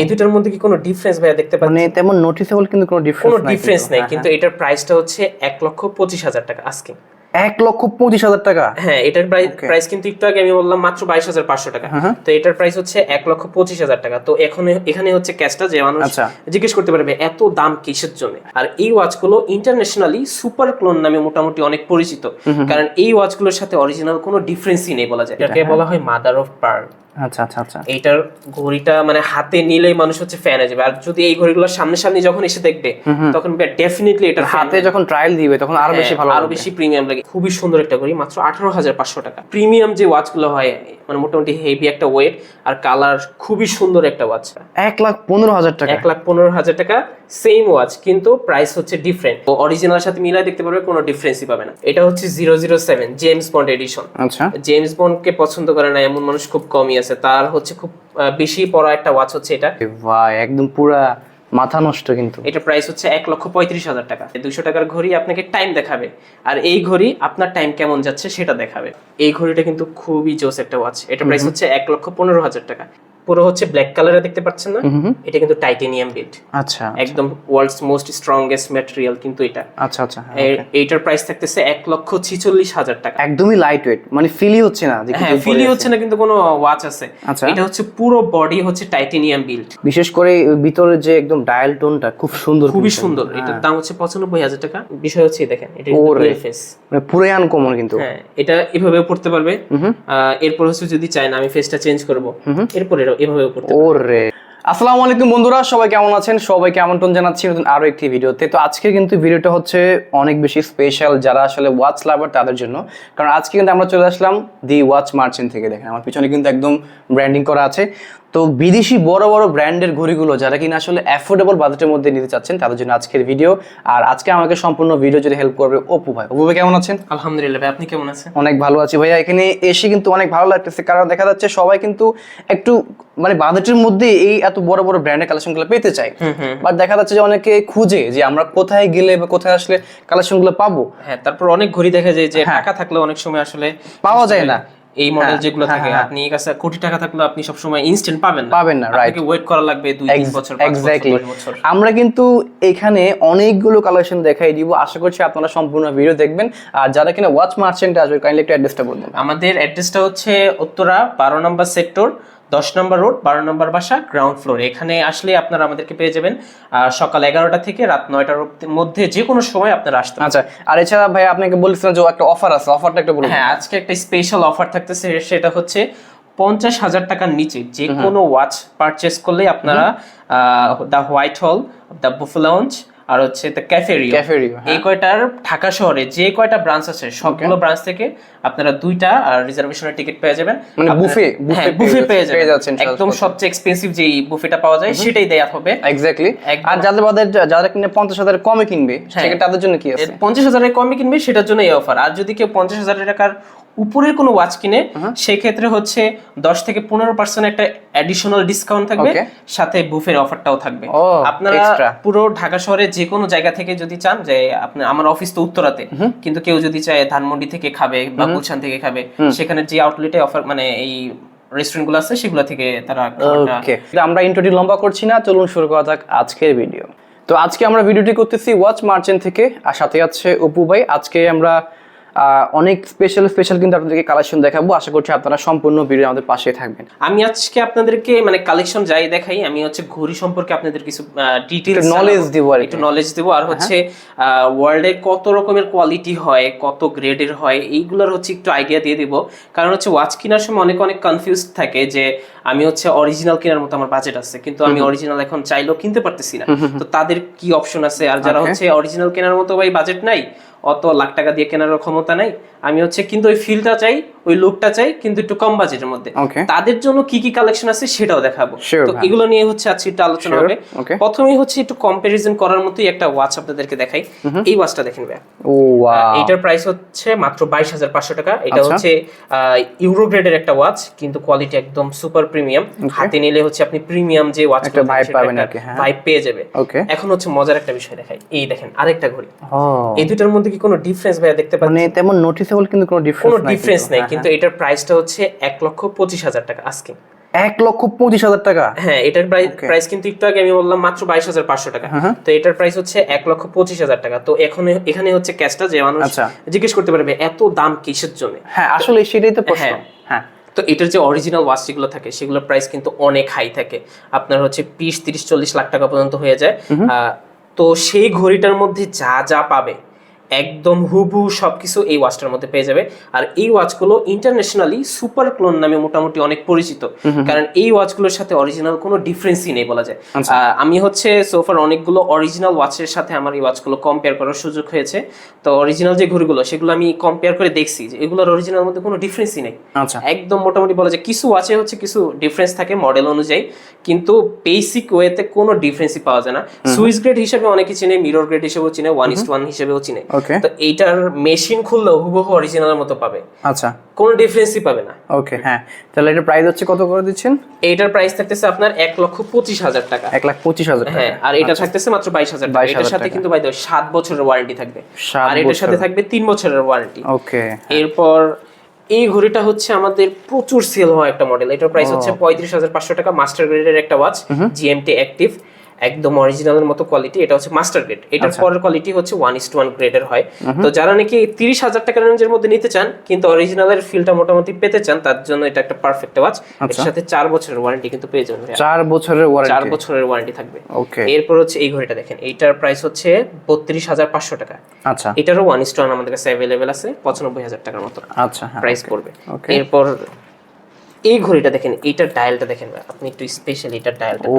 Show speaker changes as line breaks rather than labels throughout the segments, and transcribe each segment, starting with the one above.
এই দুটার মধ্যে কি কোনো ডিফারেন্স ভাইয়া দেখতে পাচ্ছেন?
মানে তেমন নোটিসেবল কিন্তু কোনো ডিফারেন্স
কোনো ডিফারেন্স নেই কিন্তু এটার প্রাইসটা হচ্ছে এক লক্ষ পঁচিশ হাজার টাকা আজকে
এক লক্ষ পঁচিশ হাজার টাকা?
হ্যাঁ এটার প্রাইস কিন্তু একটু আগে আমি বললাম মাত্র বাইশ হাজার পাঁচশো টাকা।
হ্যাঁ,
তো এটার প্রাইস হচ্ছে এক লক্ষ পঁচিশ হাজার টাকা। তো এখন এখানে হচ্ছে ক্যাশটা যে মানুষ
আচ্ছা।
জিজ্ঞেস করতে পারবে এত দাম কিসের জন্য? আর এই ওয়াচগুলো ইন্টারন্যাশনালি সুপার ক্লোন নামে মোটামুটি অনেক পরিচিত। কারণ এই ওয়াচগুলোর সাথে অরিজিনাল কোনো ডিফারেন্সই নেই বলা যায়। এটাকে বলা হয় মাদার অফ পার্ল
আচ্ছা আচ্ছা আচ্ছা।
এইটার ঘড়িটা মানে হাতে নিলেই মানুষ হচ্ছে ফ্যান হয়ে যাবে। আর যদি এই ঘড়িগুলো সামনে সামনে যখন এসে দেখবে তখন ডেফিনেটলি এটা
হাতে যখন ট্রায়াল দিবে তখন আরও বেশি ভালো
হ্যাঁ,
আরও
বেশি প্রিমিয়াম লাগে। খুবই সুন্দর একটা ঘড়ি মাত্র আঠারো হাজার পাঁচশো টাকা। প্রিমিয়াম যে হয় মানে মোটামুটি হেভি একটা ওয়েট আর কালার খুবই সুন্দর একটা ওয়াচ
এক লাখ পনেরো হাজার টাকা।
এক লাখ পনেরো হাজার টাকা সেম ওয়াচ কিন্তু প্রাইস হচ্ছে ডিফারেন্ট অরিজিনাল সাথে মিলাই দেখতে পারবে কোনো ডিফারেন্সই পাবে না। এটা হচ্ছে zero zero seven James Bond edition
আচ্ছা।
জেমস বন্ডকে পছন্দ করে না এমন মানুষ খুব কমই আছে। তার হচ্ছে খুব বেশি পড়া একটা ওয়াচ হচ্ছে এটা।
ভাই একদম পুরা মাথা নষ্ট কিন্তু।
এটা প্রাইস হচ্ছে এক লক্ষ পঁয়ত্রিশ হাজার টাকা। দুশো টাকার ঘড়ি আপনাকে টাইম দেখাবে। আর এই ঘড়ি আপনার টাইম কেমন যাচ্ছে সেটা দেখাবে। এই ঘড়িটা কিন্তু খুবই জোস একটা ওয়াচ এটা প্রাইস হচ্ছে এক লক্ষ পনেরো হাজার টাকা। পুরো হচ্ছে ব্ল্যাক কালারে দেখতে পাচ্ছেন না? এটা কিন্তু টাইটেনিয়াম বিল্ড
আচ্ছা
একদম ওয়ার্ল্ডস মোস্ট স্ট্রংগেস্ট ম্যাটেরিয়াল কিন্তু এটা।
আচ্ছা আচ্ছা হ্যাঁ,
এইটার প্রাইস থাকতেছে এক লক্ষ ছিচল্লিশ হাজার টাকা।
একদমই লাইট ওয়েট মানে ফিলই হচ্ছে না
হ্যাঁ
পরে
ফিলি হচ্ছে না কিন্তু কোনো ওয়াচ আছে।
আচ্ছা।
এটা হচ্ছে পুরো বডি হচ্ছে টাইটেনিয়াম বিল্ড
বিশেষ করে ভিতরে যে একদম ডায়াল টোনটা খুব সুন্দর
খুবই সুন্দর। এটার দাম হচ্ছে পঁচানব্বই হাজার টাকা। বিষয় হচ্ছে দেখেন এটা। ফেস
মানে পুরোই আনকমন কিন্তু।
হ্যাঁ এটা এভাবে পড়তে পারবে। এরপর হচ্ছে যদি চাই না আমি ফেসটা চেঞ্জ করব। এরপর এরা- এভাবে করতে।
ওরে। আসসালামু আলাইকুম বন্ধুরা সবাই কেমন আছেন? সবাইকে আমন্ত্রণ জানাচ্ছি নতুন আরও একটি ভিডিওতে। তো আজকে কিন্তু ভিডিওটা হচ্ছে অনেক বেশি স্পেশাল যারা আসলে ওয়াচ লাভার তাদের জন্য। কারণ আজকে কিন্তু আমরা চলে আসলাম দি ওয়াচ মার্চেন্ট থেকে। দেখেন আমার পিছনে কিন্তু একদম ব্র্যান্ডিং করা আছে। তো বিদেশি বড় বড় ব্র্যান্ডের ঘড়িগুলো যারা কিনা আসলে অ্যাফোর্ডেবল বাজেটের মধ্যে নিতে চাচ্ছেন তাদের জন্য আজকের ভিডিও আর আজকে আমাকে সম্পূর্ণ ভিডিও যদি হেল্প করবে অপু ভাই। অপু ভাই কেমন আছেন?
আলহামদুলিল্লাহ ভাই আপনি কেমন আছেন?
অনেক ভালো আছি ভাইয়া। এখানে এসে কিন্তু অনেক ভালো লাগতেছে কারণ দেখা যাচ্ছে সবাই কিন্তু একটু মানে বাজেটের মধ্যে এই এত বড় বড় ব্র্যান্ডের কালেকশনগুলো পেতে চাই বাট দেখা যাচ্ছে যে অনেকে খুঁজে যে আমরা কোথায় গেলে বা কোথায় আসলে কালেকশনগুলো পাবো।
হ্যাঁ তারপর অনেক ঘড়ি দেখা যায় যে টাকা থাকলে অনেক সময় আসলে
পাওয়া যায় না।
এই মডেল
হ্যাঁ,
যেগুলো
হ্যাঁ,
থাকে
হ্যাঁ।
আপনি কাছে কোটি টাকা থাকলে আপনি সব সময় ইনস্ট্যান্ট পাবেন না।
পাবেন না, রাইট
আপনাকে ওয়েট করা লাগবে দুই তিন বছর
এক্স্যাক্টলি আমরা কিন্তু এখানে অনেকগুলো কালেকশন দেখাই দিব। আশা করছি আপনারা সম্পূর্ণ ভিডিও দেখবেন। আর যারা কিনা ওয়াচ মার্চেন্ট আসবে কাইন্ডলি একটু অ্যাড্রেসটা বলবেন।
আমাদের অ্যাড্রেসটা হচ্ছে উত্তরা বারো নম্বর সেক্টর দশ নম্বর রোড বারো নম্বর বাসা গ্রাউন্ড ফ্লোর এখানে আসলে আপনারা আমাদেরকে পেয়ে যাবেন সকাল এগারোটা থেকে রাত নয়টার মধ্যে যে কোনো সময় আপনারা আসতে
আচ্ছা আর এছাড়া ভাই আপনাকে বলেছিলেন যে একটা অফার আছে অফারটা একটু বলুন।
হ্যাঁ আজকে একটা স্পেশাল অফার থাকতেছে সেটা হচ্ছে পঞ্চাশ হাজার টাকার নিচে যে কোনো ওয়াচ পারচেস করলে আপনারা the white hall the buffet lounge আর হচ্ছে দ্য ক্যাফেরিও
হ্যাঁ।
এই কয়টার ঢাকা শহরে যে কয়টা ব্রাঞ্চ আছে সবগুলো ব্রাঞ্চ থেকে আপনারা দুইটা আর রিজার্ভেশনের টিকিট পেয়ে যাবেন।
মানে buffet
হ্যাঁ বুফে পেয়ে যাবেন।
যাচ্ছেন
একদম সবচেয়ে এক্সপেন্সিভ যে বুফেটা পাওয়া যায় সেটাই দেয়া হবে।
এক্স্যাক্টলি আর যাদের বাদে যারা কিনে পঞ্চাশ হাজার কমে কিনবে সেক্ষেত্রে তাদের জন্য কি আছে?
পঞ্চাশ হাজারের কমে কিনবে সেটার জন্য এই অফার আর যদি কেউ পঞ্চাশ হাজার টাকার উপরের কোনো ওয়াচ কিনে সেই ক্ষেত্রে হচ্ছে দশ থেকে পনেরো পার্সেন্ট একটা অ্যাডিশনাল ডিসকাউন্ট থাকবে সাথে বুফের অফারটাও থাকবে। আপনারা পুরো ঢাকা শহরে যে কোনো জায়গা থেকে যদি চান যে আপনি আমার অফিস তো উত্তরাতে কিন্তু কেউ যদি চায় ধানমন্ডি থেকে খাবে বা গুলশান থেকে খাবে সেখানে যে আউটলেটে অফার মানে এই রেস্টুরেন্টগুলো আছে সেগুলো থেকে তারা
ওকে আমরা ইন্ট্রোটি লম্বা করছি না চলুন শুরু করা যাক আজকের ভিডিও তো আজকে আমরা ভিডিওটি করতেছি ওয়াচ মার্চেন্ট থেকে আর সাথে আছে অপু ভাই। আজকে আমরা অনেক স্পেশাল স্পেশাল কিন্তু আপনাদেরকে কালেকশন দেখাবো। আশা করছি আপনারা সম্পূর্ণ ভিডিও আমাদের পাশে থাকবেন।
আমি আজকে আপনাদেরকে মানে কালেকশন যাই দেখাই আমি হচ্ছে ঘড়ি সম্পর্কে আপনাদের কিছু
একটু knowledge দিব আর
একটু নলেজ দেবো। আর হচ্ছে ওয়ার্ল্ডে কত রকমের কোয়ালিটি হয় কত গ্রেডের হয় এইগুলোর হচ্ছে একটু আইডিয়া দিয়ে দিব। কারণ হচ্ছে ওয়াচ কেনার সময় অনেক অনেক কনফিউজ থাকে যে আমি হচ্ছে অরিজিনাল কেনার মতো আমার বাজেট আছে কিন্তু আমি অরিজিনাল এখন চাইলেও কিনতে পারতেছি না। তো তাদের কি অপশন আছে? আর যারা হচ্ছে অরিজিনাল কেনার মতো ভাই বাজেট নাই অত লাখ টাকা দিয়ে কেনার ক্ষমতা নাই। আমি হচ্ছে কিন্তু ওই ফিলটা চাই ওই লুকটা চাই কিন্তু একটু কম বাজেটের মধ্যে। তাদের জন্য কি কি কালেকশন আছে সেটাও দেখাবো। তো এগুলো নিয়ে হচ্ছে আজকে একটু আলোচনা হবে. প্রথমেই হচ্ছে একটু কম্পারিজন করার মতোই একটা ওয়াচ আপনাদেরকে দেখাই। এই ওয়াচটা দেখেন ভাই
ও ওয়াও
এইটার প্রাইস হচ্ছে মাত্র বাইশ হাজার পাঁচশো টাকা। এটা
আচ্ছা।
হচ্ছে ইউরো গ্রেডের একটা ওয়াচ কিন্তু কোয়ালিটি একদম সুপার প্রিমিয়াম হাতে নিলে হচ্ছে আপনি প্রিমিয়াম যে ওয়াচ
হ্যাঁ।
ভাইব পেয়ে যাবে। এখন হচ্ছে মজার একটা বিষয় দেখাই। এই দেখেন আরেকটা ঘড়ি।
ও
এই দুটার মধ্যে কি কোনো ডিফারেন্স ভাইয়া দেখতে পাচ্ছেন?
মানে তেমন নোটিসেবল কিন্তু কোনো ডিফারেন্স নাই
কিন্তু এটার প্রাইসটা হচ্ছে এক লক্ষ পঁচিশ হাজার টাকা আজকে
এক লক্ষ পঁচিশ হাজার টাকা?
হ্যাঁ এটার প্রাইস কিন্তু একটু আগে আমি বললাম মাত্র বাইশ হাজার পাঁচশো টাকা।
হ্যাঁ।
তো এটার প্রাইস হচ্ছে এক লক্ষ পঁচিশ হাজার টাকা। তো এখন এখানে হচ্ছে ক্যাশটা যে মানুষ
আচ্ছা।
জিজ্ঞেস করতে পারবে এত দাম কিসের জন্য?
হ্যাঁ আসলে সেটাই তো প্রশ্ন।
হ্যাঁ।
হ্যাঁ।
তো এটার যে অরিজিনাল ওয়াচ যেগুলো থাকে সেগুলোর প্রাইস কিন্তু অনেক হাই থাকে। আপনার হচ্ছে বিশ তিরিশ চল্লিশ লাখ টাকা পর্যন্ত হয়ে যায়। তো সেই ঘড়িটার মধ্যে যা যা পাবে একদম হুবহু সবকিছু এই ওয়াচটার মধ্যে পেয়ে যাবে। আর এই ওয়াচগুলো ইন্টারন্যাশনালি সুপার ক্লোন নামে মোটামুটি অনেক পরিচিত। কারণ এই ওয়াচগুলোর সাথে অরিজিনাল কোনো ডিফারেন্সই নেই বলা যায়।
আচ্ছা।
আমি হচ্ছে সোফার অনেকগুলো অরিজিনাল ওয়াচের সাথে আমার এই ওয়াচগুলো কম্পেয়ার করার সুযোগ হয়েছে। তো অরিজিনাল যে ঘড়িগুলো সেগুলো আমি কম্পেয়ার করে দেখছি যে এগুলোর অরিজিনাল মধ্যে কোনো ডিফারেন্সই নেই।
আচ্ছা।
একদম মোটামুটি বলা যায়। কিছু ওয়াচে হচ্ছে কিছু ডিফারেন্স থাকে মডেল অনুযায়ী কিন্তু বেসিক ওয়েতে কোনো ডিফারেন্সই পাওয়া যায় না। সুইস গ্রেড হিসেবে অনেকে চিনে মিরর গ্রেড হিসেবেও চিনে ওয়ান ইস্ট ওয়ান হিসেবেও চিনে।
ওকে
তো এইটার মেশিন খুললেও হুবহু অরিজিনালের মতো পাবে।
আচ্ছা।
কোনো ডিফারেন্সই পাবে না।
ওকে হ্যাঁ। তাহলে এটার প্রাইস হচ্ছে কত করে দিচ্ছেন?
এইটার প্রাইস থাকতেছে আপনার এক লক্ষ পঁচিশ হাজার টাকা।
এক লাখ পঁচিশ হাজার
হ্যাঁ আর এটা থাকতেছে মাত্র বাইশ হাজার টাকা। এটার সাথে। কিন্তু বাইদ সাত বছরের ওয়ারেন্টি থাকবে। আর এটার সাথে থাকবে তিন বছরের ওয়ারেন্টি
ওকে
এরপর এই ঘড়িটা হচ্ছে আমাদের প্রচুর সেল হওয়া একটা মডেল এটার প্রাইস হচ্ছে পঁয়ত্রিশ হাজার পাঁচশো টাকা। মাস্টার গ্রেডের একটা ওয়াচ জিএমটি অ্যাক্টিভ একদম অরিজিনালের মতো কোয়ালিটি এটা হচ্ছে মাস্টার গ্রেড এটার পরের কোয়ালিটি হচ্ছে ওয়ান ইস্ট ওয়ান গ্রেডের হয়। তো যারা নাকি তিরিশ হাজার টাকার রেঞ্জের মধ্যে নিতে চান কিন্তু অরিজিনালের ফিলটা মোটামুটি পেতে চান তার জন্য এটা একটা পারফেক্ট ওয়াচ এর সাথে চার বছরের ওয়ারেন্টি কিন্তু পেয়ে যাবেন।
চার বছরের
চার
ওয়ারেন্টি
বছরের ওয়ারেন্টি থাকবে।
ওকে।
এরপর হচ্ছে এই ঘড়িটা দেখেন এইটার প্রাইস হচ্ছে বত্রিশ হাজার পাঁচশো টাকা।
আচ্ছা।
এটারও ওয়ান ইস্ট ওয়ান আমাদের কাছে অ্যাভেলেবেল আছে পঁচানব্বই হাজার টাকার মতো
আচ্ছা হ্যাঁ
প্রাইস পড়বে। এরপর এই ঘড়িটা দেখেন এইটার ডায়ালটা দেখেন আপনি একটু স্পেশাল এটার ডায়ালটা
ও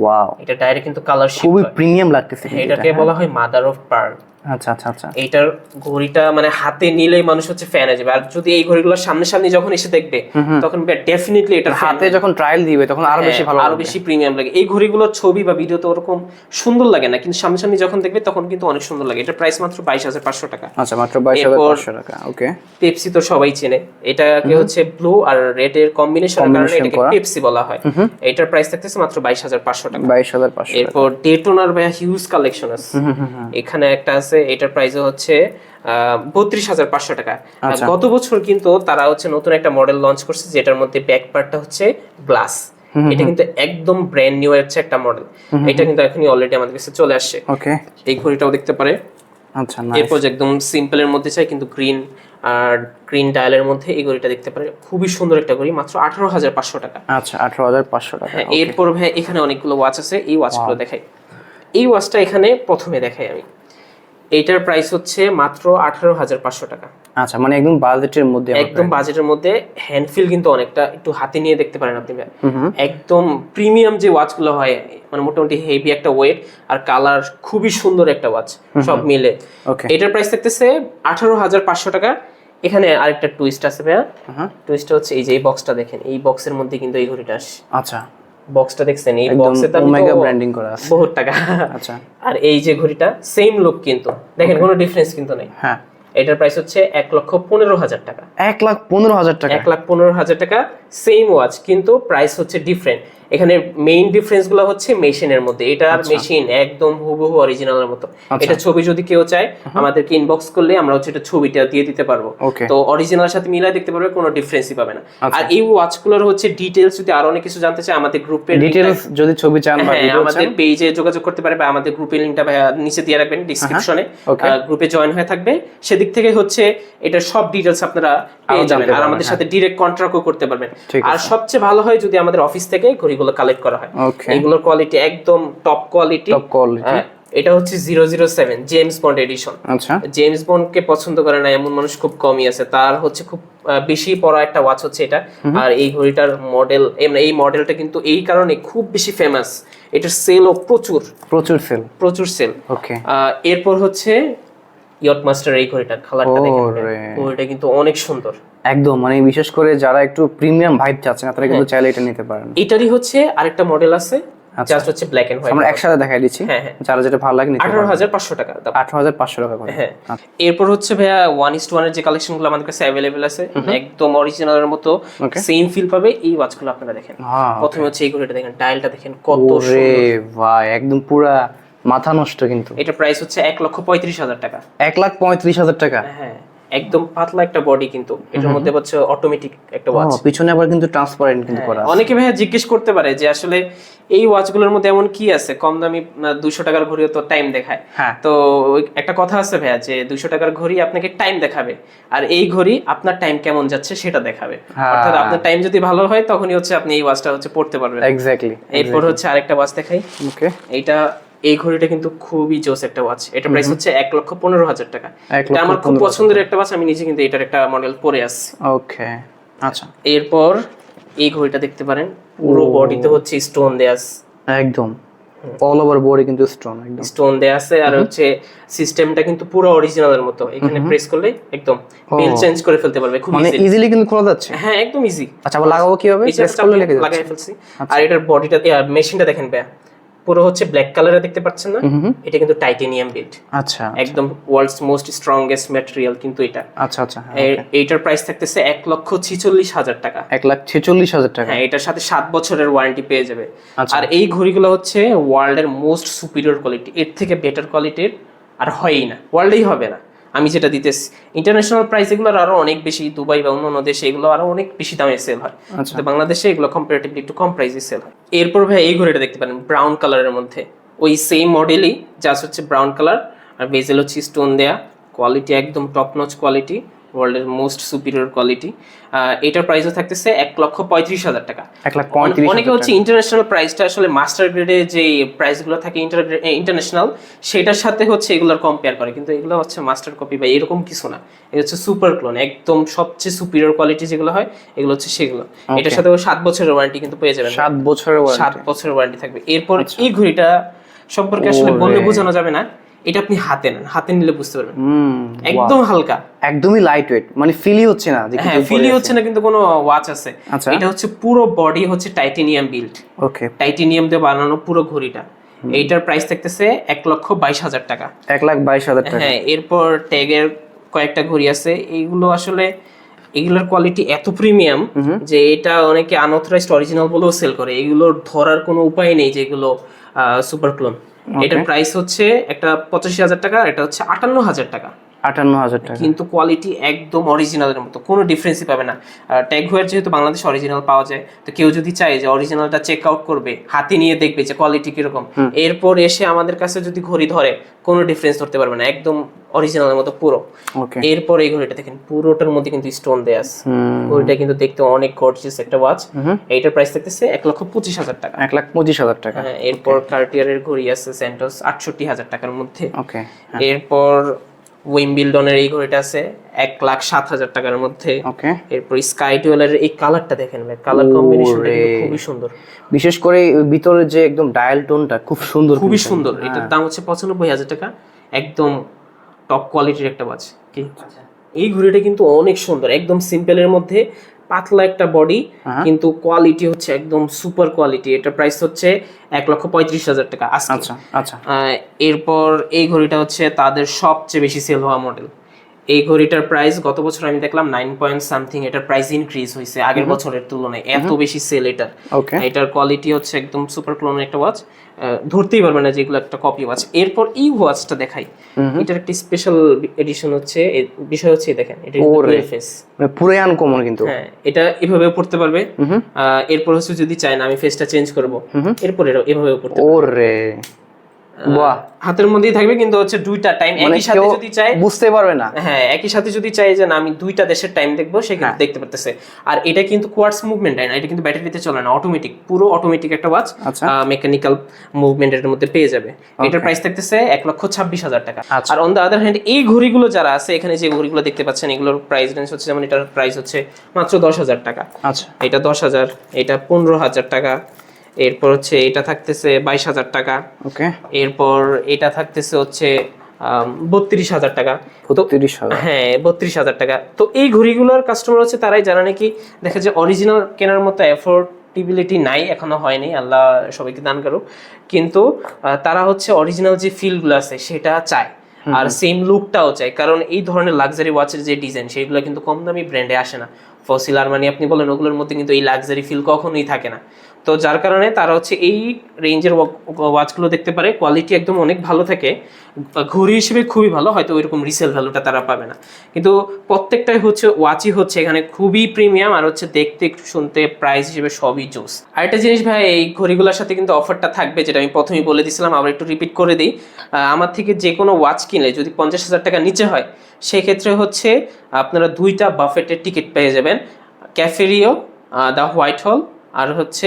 ওয়াও
এটা ডায়ালে কিন্তু কালার
খুবই প্রিমিয়াম লাগতেছে
এটাকে বলা হয়। মাদার অফ পার্ল
আচ্ছা আচ্ছা আচ্ছা।
এইটার ঘড়িটা মানে হাতে নিলেই মানুষ হচ্ছে ফ্যান হয়ে যাবে। আর যদি এই ঘড়িগুলো সামনে সামনে যখন এসে দেখবে তখন ডেফিনেটলি এটার
হাতে যখন ট্রায়াল দিবে তখন আরও বেশি
হ্যাঁ,
ভালো
আরও বেশি প্রিমিয়াম লাগে। এই ঘড়িগুলোর ছবি বা ভিডিওতে ওরকম সুন্দর লাগে না কিন্তু সামনে সামনে যখন দেখবে তখন কিন্তু অনেক সুন্দর লাগে। এটার প্রাইস মাত্র বাইশ হাজার পাঁচশো টাকা।
আচ্ছা মাত্র বাইশ হাজার পাঁচশো টাকা ওকে
পেপসি তো সবাই চেনে। এটাকে হচ্ছে ব্লু আর রেড এর কম্বিনেশনের কারণে এটাকে পেপসি বলা হয়। এটার প্রাইস থাকতেছে মাত্র বাইশ হাজার পাঁচশো টাকা।
বাইশ হাজার পাঁচশো
এরপর ডেটোনার ভাইয়া হিউজ কালেকশন আছে। এখানে একটা আছে এটার প্রাইস হচ্ছে বত্রিশ হাজার পাঁচশো টাকা।
আচ্ছা।
গত বছর কিন্তু তারা হচ্ছে নতুন একটা মডেল লঞ্চ করছে যেটার মধ্যে ব্যাক পার্টটা হচ্ছে গ্লাস এটা কিন্তু একদম ব্র্যান্ড নিউ হচ্ছে একটা মডেল এটা কিন্তু এখনই অলরেডি আমাদের কাছে চলে আসছে।
ওকে
এই ঘড়িটাও দেখতে পারে।
আচ্ছা
এরপর একদম সিম্পলের মধ্যে চাই কিন্তু গ্রিন আর গ্রিন ডায়ালের মধ্যে এই ঘড়িটা দেখতে পারে। খুবই সুন্দর একটা ঘড়ি মাত্র আঠারো হাজার পাঁচশো টাকা।
আচ্ছা আঠারো হাজার পাঁচশো টাকা।
হ্যাঁ এরপর ভাই এখানে অনেকগুলো ওয়াচ আছে। এই ওয়াচগুলো দেখাই। এই ওয়াচটা এখানে প্রথমে দেখাই আমি। এইটার প্রাইস হচ্ছে মাত্র আঠারো হাজার পাঁচশো টাকা।
আচ্ছা মানে একদম বাজেটের মধ্যে
একদম বাজেটের মধ্যে। হ্যান্ডফিল কিন্তু অনেকটা একটু হাতে নিয়ে দেখতে পারেন আপনি। একদম প্রিমিয়াম যে ওয়াচগুলো হয় মানে মোটামুটি হেভি একটা ওয়েট আর কালার খুবই সুন্দর একটা ওয়াচ সব মিলে। এটার প্রাইস থাকতেছে আঠারো হাজার পাঁচশো টাকা। এখানে আরেকটা টুইস্ট আছে ভাইয়া। টুইস্টটা হচ্ছে এই যে এই বক্সটা দেখেন এই বক্সের মধ্যে কিন্তু এই ঘড়িটা আসে।
আচ্ছা।
বক্সটা দেখছেন এই বক্সে তার
ওমেগা ব্র্যান্ডিং করা আছে।
বহুত টাকা।
আচ্ছা।
আর এই যে ঘড়িটা সেম লুক কিন্তু। দেখেন কোনো ডিফারেন্স কিন্তু নেই।
হ্যাঁ।
এটার প্রাইস হচ্ছে এক লক্ষ পনেরো হাজার টাকা।
এক লাখ পনেরো হাজার টাকা।
এক লাখ পনেরো হাজার টাকা সেম ওয়াচ কিন্তু প্রাইস হচ্ছে ডিফারেন্ট এখানে মেইন ডিফারেন্সগুলো হচ্ছে মেশিনের মধ্যে। এটার মেশিন একদম হুবহু অরিজিনালের মতো।
আচ্ছা।
এটা ছবি যদি কেউ চায় আমাদেরকে ইনবক্স করলে আমরা হচ্ছে এটা ছবিটা দিয়ে দিতে পারব। তো অরিজিনাল সাথে মিলাই দেখতে পারবে কোনো ডিফারেন্সই পাবে না।
আচ্ছা।
আর এই ওয়াচগুলোর হচ্ছে ডিটেলস যদি আরও অনেক কিছু জানতে চায় আমাদের গ্রুপের
ডিটেলস যদি ছবি চান বা
হ্যাঁ
ভিডিও চান।
আমাদের পেজে যোগাযোগ করতে পারে বা আমাদের গ্রুপের লিংকটা নিচে দিয়ে রাখবেন ডিসক্রিপশনে. গ্রুপে জয়েন হয়ে থাকবে। সেদিক থেকে হচ্ছে এটা সব ডিটেলস আপনারা পেয়ে যাবেন। আর আমাদের সাথে ডিরেক্ট কন্ট্রাক্টও করতে পারবেন। আর সবচেয়ে ভালো হয় যদি আমাদের অফিস থেকে ঘড়িগুলো কালেক্ট করা হয়। এগুলোর কোয়ালিটি একদম টপ কোয়ালিটি
টপ কোয়ালিটি
এটা হচ্ছে zero zero seven James Bond edition
আচ্ছা।
জেমস বন্ডকে পছন্দ করে না এমন মানুষ খুব কমই আছে। তার হচ্ছে খুব বেশি পড়া একটা ওয়াচ হচ্ছে এটা। আর এই ঘড়িটার মডেল এই মডেলটা কিন্তু এই কারণে খুব বেশি ফেমাস এটার সেলও প্রচুর।
প্রচুর সেল
প্রচুর সেল
ওকে
এরপর হচ্ছে ইয়ট মাস্টার এই ঘড়িটা কালারটা দেখেন। ঘড়িটা কিন্তু অনেক সুন্দর।
একদম মানে বিশেষ করে যারা একটু প্রিমিয়াম ভাইব চাচ্ছেন তারা কিন্তু চাইলে এটা নিতে পারেন।
এটারই হচ্ছে আরেকটা মডেল আছে
আচ্ছা।
জাস্ট হচ্ছে ব্ল্যাক এন্ড হোয়াইট
আমরা একসাথে দেখাই দিচ্ছি।
হ্যাঁ, হ্যাঁ।
যারা যেটা ভালো লাগে নিতে
আঠারো হাজার পাঁচশো টাকা দাম।
আঠারো হাজার পাঁচশো টাকা করে।
হ্যাঁ।
আচ্ছা।
এরপর হচ্ছে ভাইয়া ওয়ান ইস্ট ওয়ানের যে কালেকশনগুলো আমাদের কাছে অ্যাভেলেবেল আছে একদম অরিজিনালের মতো সেম ফিল পাবে এই ওয়াচগুলো আপনারা দেখেন।
হ্যাঁ
প্রথমে হচ্ছে এই ঘড়িটা দেখেন ডায়ালটা দেখেন কত
ওরে
সুন্দর।
ভাই একদম পুরা মাথা নষ্ট কিন্তু।
এটা প্রাইস হচ্ছে এক লক্ষ পঁয়ত্রিশ হাজার টাকা।
এক লাখ পঁয়ত্রিশ হাজার টাকা।
হ্যাঁ একদম পাতলা একটা বডি কিন্তু। এটার মধ্যে হচ্ছে অটোমেটিক একটা ওয়াচ
পিছনে আবার কিন্তু ট্রান্সপারেন্ট কিন্তু করা আছে।
অনেকে ভাইয়া জিজ্ঞেস করতে পারে যে আসলে এই ওয়াচগুলোর মধ্যে এমন কি আছে? কম দামি দুশো টাকার ঘড়িও তো টাইম দেখায়।
হ্যাঁ।
তো একটা কথা আছে ভাইয়া যে দুশো টাকার ঘড়ি আপনাকে টাইম দেখাবে। আর এই ঘড়ি আপনার টাইম কেমন যাচ্ছে সেটা দেখাবে।
হ্যাঁ।
অর্থাৎ আপনার টাইম যদি ভালো হয় তখনই হচ্ছে আপনি এই ওয়াচটা হচ্ছে পড়তে পারবেন।
এক্স্যাক্টলি
এরপর হচ্ছে আরেকটা ওয়াচ দেখাই।
ওকে
এইটা এই ঘড়িটা কিন্তু খুবই জোস একটা ওয়াচ এটা প্রাইস হচ্ছে এক লক্ষ পনেরো হাজার টাকা। এটা আমার খুব পছন্দের একটা ওয়াচ আমি নিজে কিন্তু এটার একটা মডেল পরে আসছি।
ওকে আচ্ছা।
এরপর এই ঘড়িটা দেখতে পারেন পুরো বডিতে হচ্ছে স্টোন দেয়া আছে।
একদম। অল ওভার বডি কিন্তু স্ট্রং একদম।
স্টোন দেয়া আছে আর হচ্ছে সিস্টেমটা কিন্তু পুরো অরিজিনালের মতো। এখানে প্রেস করলে একদম বিল চেঞ্জ করে ফেলতে পারবে খুব
মানে ইজিলি কিন্তু খোলা যাচ্ছে?
হ্যাঁ একদম ইজি
আচ্ছা আবার লাগাবো কীভাবে? প্রেস করলে লেগে যাচ্ছে।
লাগাই ফেলছি। আর এটার বডিটা মেশিনটা দেখেন ভাইয়া। পুরো হচ্ছে ব্ল্যাক কালারে দেখতে পাচ্ছেন না। এটা কিন্তু টাইটেনিয়াম বিল্ড
আচ্ছা
একদম ওয়ার্ল্ডস মোস্ট স্ট্রংগেস্ট ম্যাটেরিয়াল কিন্তু এটা।
আচ্ছা আচ্ছা হ্যাঁ।
এইটার প্রাইস থাকতেছে এক লক্ষ ছিচল্লিশ হাজার টাকা।
এক লাখ ছেচল্লিশ হাজার টাকা।
হ্যাঁ এটার সাথে সাত বছরের ওয়ারেন্টি পেয়ে যাবে।
আচ্ছা।
আর এই ঘড়িগুলো হচ্ছে ওয়ার্ল্ডের মোস্ট সুপিরিয়র কোয়ালিটি এর থেকে বেটার কোয়ালিটির আর হয়ই না। ওয়ার্ল্ডেই হবে না। আমি যেটা দিতেছি। ইন্টারন্যাশনাল প্রাইস এগুলো আরও অনেক বেশি দুবাই বা অন্য দেশে এগুলো আরও অনেক বেশি দামে সেল হয়।
আচ্ছা।
তো বাংলাদেশে এগুলো কম্পারেটিভলি একটু কম প্রাইসে সেল হয়। এরপর ভাই এই ঘড়িটা দেখতে পারেন ব্রাউন কালারের মধ্যে। ওই সেম মডেলই জাস্ট হচ্ছে ব্রাউন কালার আর বেজেল হচ্ছে স্টোন দেয়া। কোয়ালিটি একদম টপ নচ কোয়ালিটি ওয়ার্ল্ডের মোস্ট সুপিরিয়র কোয়ালিটি এটার প্রাইসও থাকতেছে এক লক্ষ পঁয়ত্রিশ হাজার টাকা।
এক লাখ পঁয়ত্রিশ
অনেকে হচ্ছে ইন্টারন্যাশনাল প্রাইসটা আসলে মাস্টার গ্রেডে যে প্রাইসগুলো থাকে ইন্টারন্যাশনাল সেটার সাথে হচ্ছে এগুলোর কম্পেয়ার করে। কিন্তু এগুলো হচ্ছে মাস্টার কপি বা এরকম কিছু না। এটা হচ্ছে সুপার ক্লোন একদম সবচেয়ে সুপিরিয়র কোয়ালিটি যেগুলো হয় এগুলো হচ্ছে সেগুলো। এটার সাথে সাত বছরের ওয়ারেন্টি কিন্তু পেয়ে যাবেন।
সাত বছরের
সাত বছরের ওয়ারেন্টি থাকবে। এরপর এই ঘড়িটা সম্পর্কে আসলে বললে বোঝানো যাবে না। এটা আপনি হাতে নেন হাতে নিলে বুঝতে পারবেন। একদম হালকা।
একদমই লাইট ওয়েট মানে ফিলই হচ্ছে না
হ্যাঁ ফিলি হচ্ছে না কিন্তু কোনো ওয়াচ আছে।
আচ্ছা।
এটা হচ্ছে পুরো বডি হচ্ছে টাইটেনিয়াম বিল্ড
ওকে
টাইটেনিয়াম দিয়ে বানানো পুরো ঘড়িটা। এইটার প্রাইস থাকতেছে এক লক্ষ বাইশ হাজার টাকা।
এক লাখ বাইশ হাজার টাকা।
হ্যাঁ এরপর ট্যাগের কয়েকটা ঘড়ি আছে। এইগুলো আসলে এগুলোর কোয়ালিটি এত প্রিমিয়াম যে এটা অনেকে আনঅথরাইজড অরিজিনাল বলেও সেল করে। এগুলোর ধরার কোনো উপায় নেই যে এগুলো সুপার ক্লোন এটার প্রাইস হচ্ছে একটা পঁচাশি হাজার টাকা এটা হচ্ছে আটান্ন হাজার টাকা।
আটান্ন হাজার টাকা।
কিন্তু কোয়ালিটি একদম অরিজিনালের মতো কোনো ডিফারেন্সই পাবে না। ট্যাগ হোয়ার যেহেতু বাংলাদেশ অরিজিনাল পাওয়া যায় তো কেউ যদি চায় যে অরিজিনালটা চেক আউট করবে হাতে নিয়ে দেখবে যে কোয়ালিটি কীরকম এরপর এসে আমাদের কাছে যদি ঘড়ি ধরে কোনো ডিফারেন্স ধরতে পারবে না একদম অরিজিনালের মতো পুরো। এরপর এই ঘড়িটা দেখেন পুরোটার মধ্যে কিন্তু স্টোন দেয়া আছে। ঘড়িটা কিন্তু দেখতে অনেক গর্জিয়াস একটা ওয়াচ এইটার প্রাইস থাকতেছে এক লক্ষ পঁচিশ হাজার টাকা।
এক লাখ পঁচিশ হাজার টাকা।
হ্যাঁ এরপর কার্টিয়ারের ঘড়ি আছে সেন্টোস আটষট্টি হাজার টাকার মধ্যে।
ওকে
এরপর উইম্বিলডনের এই ঘড়িটা আছে এক লাখ সাত হাজার টাকার মধ্যে। এরপর স্কাই টুয়েলের এই কালারটা দেখেন ভাই কালার কম্বিনেশনটা খুবই সুন্দর।
বিশেষ করে ভিতরে যে একদম ডায়াল টোনটা খুব সুন্দর
খুবই সুন্দর। এটার দাম হচ্ছে পঁচানব্বই হাজার টাকা। একদম টপ কোয়ালিটির একটা ওয়াচ কি? এই ঘড়িটা কিন্তু অনেক সুন্দর। একদম সিম্পলের মধ্যে পাতলা একটা বডি কিন্তু কোয়ালিটি হচ্ছে একদম সুপার কোয়ালিটি এটা প্রাইস হচ্ছে এক লক্ষ পঁয়ত্রিশ হাজার টাকা
আচ্ছা আচ্ছা।
আহ, এরপর এই ঘড়িটা হচ্ছে তাদের সবচেয়ে বেশি সেল হওয়া মডেল এই ঘড়িটার প্রাইস গত বছর আমি দেখলাম নাইন পয়েন্ট সামথিং এটার প্রাইস ইনক্রিজ হয়েছে আগের বছরের তুলনায়। এত বেশি সেল এটার। এটার কোয়ালিটি হচ্ছে একদম সুপার ক্লোনের একটা ওয়াচ ধরতেই পারবে না যেগুলো একটা কপি ওয়াচ এরপর এই ওয়াচটা দেখাই। এটার একটা স্পেশাল এডিশন হচ্ছে বিষয় হচ্ছে দেখেন এটা। ফেস
মানে পুরাই আনকমন কিন্তু।
হ্যাঁ এটা এভাবে পড়তে পারবে। এরপর হচ্ছে যদি চাই না আমি ফেসটা চেঞ্জ করব। এরপর এটা- এভাবে পড়তে
ওরে।
হাতের মধ্যেই থাকবে কিন্তু হচ্ছে দুইটা টাইম
মানে
একই সাথে যদি চায়
বুঝতে পারবে না।
হ্যাঁ একই সাথে যদি চাই যে না আমি দুইটা দেশের টাইম দেখব সে কিন্তু দেখতে পারতেছে। আর এটা কিন্তু কোয়ার্টস মুভমেন্ট না? এটা কিন্তু ব্যাটারিতে চলে না অটোমেটিক পুরো অটোমেটিক একটা ওয়াচ। মেকানিক্যাল মুভমেন্টের মধ্যে পেয়ে যাবে। এটার প্রাইস থাকতেছে এক লক্ষ ছাব্বিশ হাজার টাকা।
আচ্ছা।
আর অন দ্য আদার হ্যান্ড এই ঘড়িগুলো যারা আছে এখানে যে ঘড়িগুলো দেখতে পাচ্ছেন এগুলোর প্রাইস রেঞ্জ হচ্ছে যেমন এটার প্রাইস হচ্ছে মাত্র দশ হাজার টাকা।
আচ্ছা।
এটা দশ হাজার এটা পনেরো হাজার টাকা। এরপর হচ্ছে এটা থাকতেছে বাইশ হাজার টাকা।
ওকে।
এরপর এটা থাকতেছে হচ্ছে বত্রিশ হাজার টাকা। হ্যাঁ বত্রিশ হাজার টাকা। তো এই ঘড়িগুলোর কাস্টমার হচ্ছে তারাই যারা নাকি? দেখা যায় অরিজিনাল কেনার মতো অ্যাফোর্ডেবিলিটি নাই এখনও হয়নি আল্লাহ সবাইকে দান করুক। কিন্তু তারা হচ্ছে অরিজিনাল যে ফিলগুলো আছে সেটা চায়। আর সেম লুকটাও চাই কারণ এই ধরনের লাক্সারি ওয়াচের যে ডিজাইন সেগুলো কিন্তু কম দামি ব্র্যান্ডে আসে না। ফসিল আরমানি আপনি বলেন, ওগুলোর মধ্যে কিন্তু এই লাক্সারি ফিল কখনোই থাকে না। তো যার কারণে তারা হচ্ছে এই রেঞ্জের ওয়াচগুলো দেখতে পারে কোয়ালিটি একদম অনেক ভালো থাকে। ঘড়ি হিসেবে খুবই ভালো, হয়তো ওইরকম রিসেল ভ্যালুটা তারা পাবে না। কিন্তু প্রত্যেকটাই হচ্ছে ওয়াচই হচ্ছে এখানে খুবই প্রিমিয়াম আর হচ্ছে দেখতে শুনতে প্রাইস হিসেবে সবই জোস। আরেকটা জিনিস ভাই, এই ঘড়িগুলোর সাথে কিন্তু অফারটা থাকবে, যেটা আমি প্রথমেই বলে দিয়েছিলাম আবার একটু রিপিট করে দিই। আমার থেকে যে কোনো ওয়াচ কিনলে যদি পঞ্চাশ হাজার টাকা নিচে হয়, সেক্ষেত্রে হচ্ছে আপনারা দুইটা বাফেটের টিকিট পেয়ে যাবেন। ক্যাফেরিও দ্য হোয়াইট হল আর হচ্ছে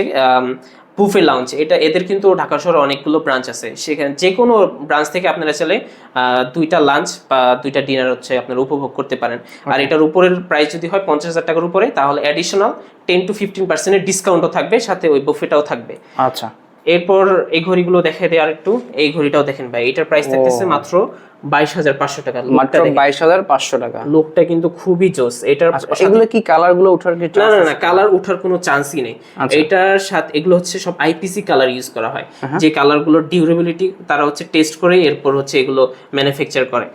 বুফে লাউঞ্জ। এটা এদের কিন্তু ঢাকা শহরে অনেকগুলো ব্রাঞ্চ আছে। সেখানে যে কোনো ব্রাঞ্চ থেকে আপনারা আহ, দুইটা লাঞ্চ বা দুইটা ডিনার হচ্ছে আপনারা উপভোগ করতে পারেন। আর এটার উপরের প্রাইস যদি হয় পঞ্চাশ হাজার টাকার উপরে তাহলে অ্যাডিশনাল টেন টু ফিফটিন পার্সেন্টের ডিসকাউন্টও থাকবে সাথে ওই বুফেটাও থাকবে।
আচ্ছা।
এরপর এই ঘড়িগুলো দেখে দেয় আর একটু এই ঘড়িটাও দেখেন ভাই এটার প্রাইস থাকতেছে মাত্র বাইশ হাজার পাঁচশো টাকা
মাত্র বাইশ হাজার পাঁচশো টাকা।
লোকটা কিন্তু খুবই জোস। এটার
আচ্ছা এগুলো কি কালারগুলো উঠার
না না না কালার ওঠার কোনো চান্সই নেই।
আচ্ছা।
এটার সাথে এগুলো হচ্ছে সব আইপিসি কালার ইউজ করা হয়। যে কালারগুলোর ডিউরেবিলিটি তারা হচ্ছে টেস্ট করে এরপর হচ্ছে এগুলো ম্যানুফ্যাকচার করে।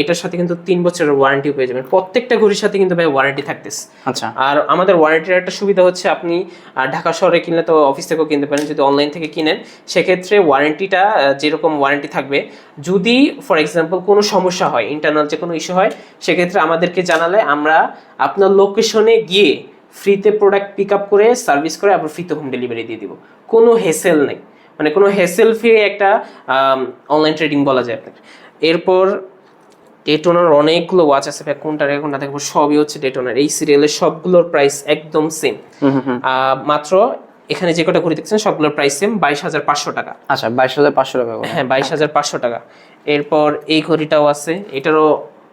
এটার সাথে কিন্তু তিন বছরের ওয়ারেন্টি পেয়ে যাবেন। প্রত্যেকটা ঘড়ির সাথে কিন্তু ভাই ওয়ারেন্টি থাকতেছে।
আচ্ছা।
আর আমাদের ওয়ারেন্টির একটা সুবিধা হচ্ছে আপনি ঢাকা শহরে কিনলে তো অফিস থেকেও কিনতে পারেন যদি অনলাইন থেকে কিনেন। সেক্ষেত্রে ওয়ারেন্টিটা যেরকম ওয়ারেন্টি থাকবে যদি ফর এক্সাম্পল কোনো সমস্যা হয় ইন্টারনাল যে কোনো ইস্যু হয় সেক্ষেত্রে আমাদেরকে জানালে আমরা আপনার লোকেশনে গিয়ে ফ্রিতে প্রোডাক্ট পিক আপ করে সার্ভিস করে আবার ফ্রিতে হোম ডেলিভারি দিয়ে দিব। কোনো হেসেল নেই। মানে কোনো হেসেল ফ্রি একটা অনলাইন ট্রেডিং বলা যায় আপনাকে। এরপর ডেটোনার অনেকগুলো ওয়াচ আছে ভাই কোনটা কোনটা দেখব সবই হচ্ছে ডেটোনার এই সিরিয়ালের সবগুলোর প্রাইস একদম সেম। মাত্র এখানে যে কটা ঘড়ি দেখছেন সবগুলোর প্রাইস সেম বাইশ হাজার পাঁচশো টাকা।
আচ্ছা বাইশ হাজার পাঁচশো টাকা
হ্যাঁ বাইশ হাজার পাঁচশো টাকা। এরপর এই ঘড়িটাও আছে এটারও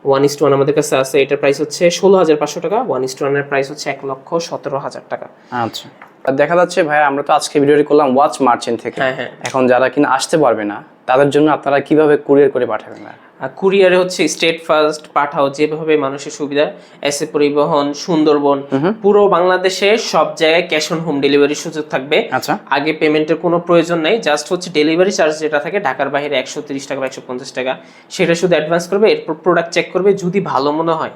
ওয়ান ইস ওয়ান আমাদের কাছে আছে এটার প্রাইস হচ্ছে ষোলো হাজার পাঁচশো টাকা ওয়ান ইস ওয়ানের প্রাইস হচ্ছে এক লক্ষ সতেরো হাজার টাকা।
আচ্ছা। আর দেখা যাচ্ছে ভাই আমরা তো আজকে ভিডিওটি করলাম ওয়াচ মার্চেন্ট থেকে।
হ্যাঁ হ্যাঁ।
এখন যারা কিনা আসতে পারবে না তাদের জন্য আপনারা কীভাবে কুরিয়ার করে পাঠাবেন না?
কুরিয়ারে হচ্ছে স্টেট ফার্স্ট পাঠাও যেভাবে মানুষের সুবিধা এসে পরিবহন সুন্দরবন পুরো বাংলাদেশে সব জায়গায় ক্যাশ অন হোম ডেলিভারি সুযোগ থাকবে।
আচ্ছা।
আগে পেমেন্টের কোনো প্রয়োজন নেই জাস্ট হচ্ছে ডেলিভারি চার্জ যেটা থাকে ঢাকার বাইরে একশো তিরিশ টাকা বা একশো পঞ্চাশ টাকা। সেটা শুধু অ্যাডভান্স করবে এরপর প্রোডাক্ট চেক করবে যদি ভালো মনে হয়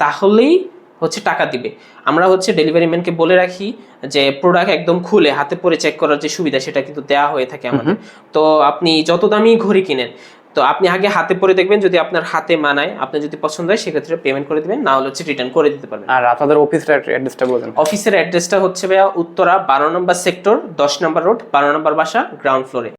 তাহলেই হচ্ছে টাকা দিবে। আমরা হচ্ছে ডেলিভারি ম্যানকে বলে রাখি যে প্রোডাক্ট একদম খুলে হাতে পরে চেক করার যে সুবিধা সেটা কিন্তু দেওয়া হয়ে থাকে আমাদের। তো আপনি যত দামি ঘড়ি কিনেন তো আপনি আগে হাতে পরে দেখবেন যদি আপনার হাতে মানায় আপনার যদি পছন্দ হয় সেক্ষেত্রে পেমেন্ট করে দিবেন না হলে হচ্ছে রিটার্ন করে দিতে পারবেন।
আর আপনাদের অফিসের অ্যাড্রেসটা বলবেন।
অফিসের অ্যাড্রেসটা হচ্ছে ভাইয়া উত্তরা বারো নম্বর সেক্টর দশ নম্বর রোড বারো নম্বর বাসা গ্রাউন্ড ফ্লোরে